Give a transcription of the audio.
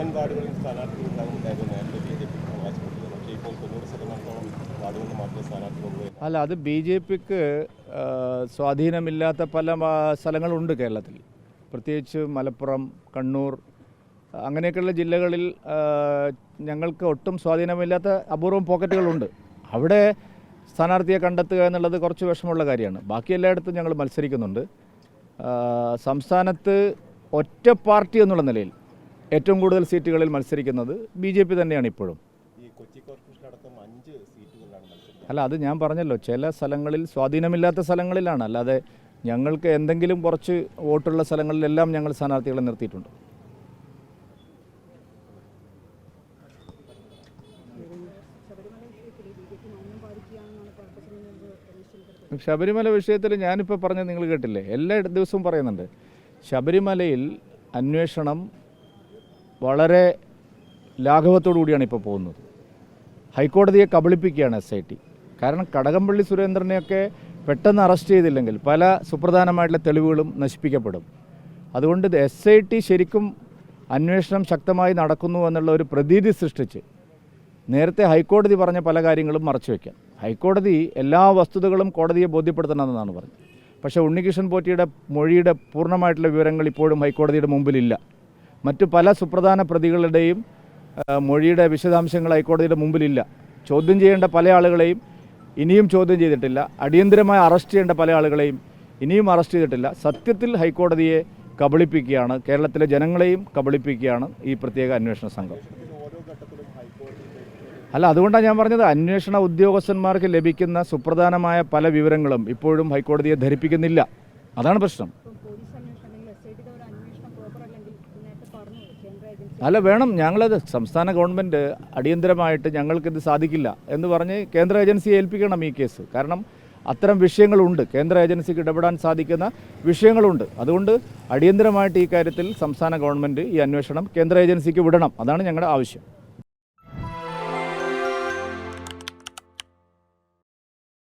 മുഴുവൻ വാർഡുകളിലും സ്ഥാനാർത്ഥി ഉണ്ടാകുന്നുണ്ടായിരുന്നു നേരത്തെ ബി ജെ പിക്ക് അവകാശപ്പെട്ടിരുന്നു പക്ഷേ ഇപ്പോൾ തൊണ്ണൂറ് ശതമാനത്തോളം വാർഡുകളിൽ മാത്രമേ സ്ഥാനാർത്ഥികളുള്ളൂ അല്ല അത് ബി ജെ പിക്ക് സ്വാധീനമില്ലാത്ത പല സ്ഥലങ്ങളുണ്ട് കേരളത്തിൽ. പ്രത്യേകിച്ച് മലപ്പുറം കണ്ണൂർ അങ്ങനെയൊക്കെയുള്ള ജില്ലകളിൽ ഞങ്ങൾക്ക് ഒട്ടും സ്വാധീനമില്ലാത്ത അപൂർവം പോക്കറ്റുകളുണ്ട്. അവിടെ സ്ഥാനാർത്ഥിയെ കണ്ടെത്തുക എന്നുള്ളത് കുറച്ച് വിഷമമുള്ള കാര്യമാണ്. ബാക്കി എല്ലായിടത്തും ഞങ്ങൾ മത്സരിക്കുന്നുണ്ട്. സംസ്ഥാനത്ത് ഒറ്റ പാർട്ടി എന്നുള്ള നിലയിൽ ഏറ്റവും കൂടുതൽ സീറ്റുകളിൽ മത്സരിക്കുന്നത് ബി ജെ പി തന്നെയാണ് ഇപ്പോഴും. അല്ല അത് ഞാൻ പറഞ്ഞല്ലോ ചില സ്ഥലങ്ങളിൽ സ്വാധീനമില്ലാത്ത സ്ഥലങ്ങളിലാണ്. അല്ലാതെ ഞങ്ങൾക്ക് എന്തെങ്കിലും കുറച്ച് വോട്ടുള്ള സ്ഥലങ്ങളിലെല്ലാം ഞങ്ങൾ സ്ഥാനാർത്ഥികളെ നിർത്തിയിട്ടുണ്ട്. ശബരിമല വിഷയത്തിൽ ഞാനിപ്പോൾ പറഞ്ഞത് നിങ്ങൾ കേട്ടില്ലേ? എല്ലാ ദിവസവും പറയുന്നുണ്ട്. ശബരിമലയിൽ അന്വേഷണം വളരെ ലാഘവത്തോടു കൂടിയാണ് ഇപ്പോൾ പോകുന്നത്. ഹൈക്കോടതിയെ കബളിപ്പിക്കുകയാണ് എസ് ഐ ടി കാരണം കടകംപള്ളി സുരേന്ദ്രനെയൊക്കെ പെട്ടെന്ന് അറസ്റ്റ് ചെയ്തില്ലെങ്കിൽ പല സുപ്രധാനമായിട്ടുള്ള തെളിവുകളും നശിപ്പിക്കപ്പെടും. അതുകൊണ്ട് എസ് ഐ ടി ശരിക്കും അന്വേഷണം ശക്തമായി നടക്കുന്നു എന്നുള്ള ഒരു പ്രതീതി സൃഷ്ടിച്ച് നേരത്തെ ഹൈക്കോടതി പറഞ്ഞ പല കാര്യങ്ങളും മറച്ചു വയ്ക്കാം ഹൈക്കോടതി എല്ലാ വസ്തുതകളും കോടതിയെ ബോധ്യപ്പെടുത്തണമെന്നാണ് പറഞ്ഞത്. പക്ഷേ ഉണ്ണികൃഷ്ണൻ പോറ്റിയുടെ മൊഴിയുടെ പൂർണമായിട്ടുള്ള വിവരങ്ങൾ ഇപ്പോഴും ഹൈക്കോടതിയുടെ മുമ്പിലില്ല. മറ്റു പല സുപ്രധാന പ്രതികളുടെയും മൊഴിയുടെ വിശദാംശങ്ങൾ ഹൈക്കോടതിയുടെ മുമ്പിലില്ല. ചോദ്യം ചെയ്യേണ്ട പല ആളുകളെയും ഇനിയും ചോദ്യം ചെയ്തിട്ടില്ല. അടിയന്തരമായി അറസ്റ്റ് ചെയ്യേണ്ട പല ആളുകളെയും ഇനിയും അറസ്റ്റ് ചെയ്തിട്ടില്ല. സത്യത്തിൽ ഹൈക്കോടതിയെ കബളിപ്പിക്കുകയാണ് കേരളത്തിലെ ജനങ്ങളെയും കബളിപ്പിക്കുകയാണ് ഈ പ്രത്യേക അന്വേഷണ സംഘം. അല്ല അതുകൊണ്ടാണ് ഞാൻ പറഞ്ഞത് അന്വേഷണ ഉദ്യോഗസ്ഥന്മാർക്ക് ലഭിക്കുന്ന സുപ്രധാനമായ പല വിവരങ്ങളും ഇപ്പോഴും ഹൈക്കോടതിയെ ധരിപ്പിക്കുന്നില്ല. അതാണ് പ്രശ്നം ഇപ്പം പോലീസ് അന്വേഷണം അല്ലെങ്കിൽ എസ് ഐ ടിയുടെ ഒരു അന്വേഷണം പ്രോപ്പർ അല്ലെങ്കിൽ നേരത്തെ പറഞ്ഞു കേന്ദ്ര ഏജൻസി അല്ല വേണം. ഞങ്ങളത് സംസ്ഥാന ഗവൺമെന്റ് അടിയന്തരമായിട്ട് ഞങ്ങൾക്കിത് സാധിക്കില്ല എന്ന് പറഞ്ഞ് കേന്ദ്ര ഏജൻസിയെ ഏൽപ്പിക്കണം ഈ കേസ്. കാരണം അത്തരം വിഷയങ്ങളുണ്ട്. കേന്ദ്ര ഏജൻസിക്ക് ഇടപെടാൻ സാധിക്കുന്ന വിഷയങ്ങളുണ്ട്. അതുകൊണ്ട് അടിയന്തരമായിട്ട് ഈ കാര്യത്തിൽ സംസ്ഥാന ഗവൺമെന്റ് ഈ അന്വേഷണം കേന്ദ്ര ഏജൻസിക്ക് വിടണം. അതാണ് ഞങ്ങളുടെ ആവശ്യം.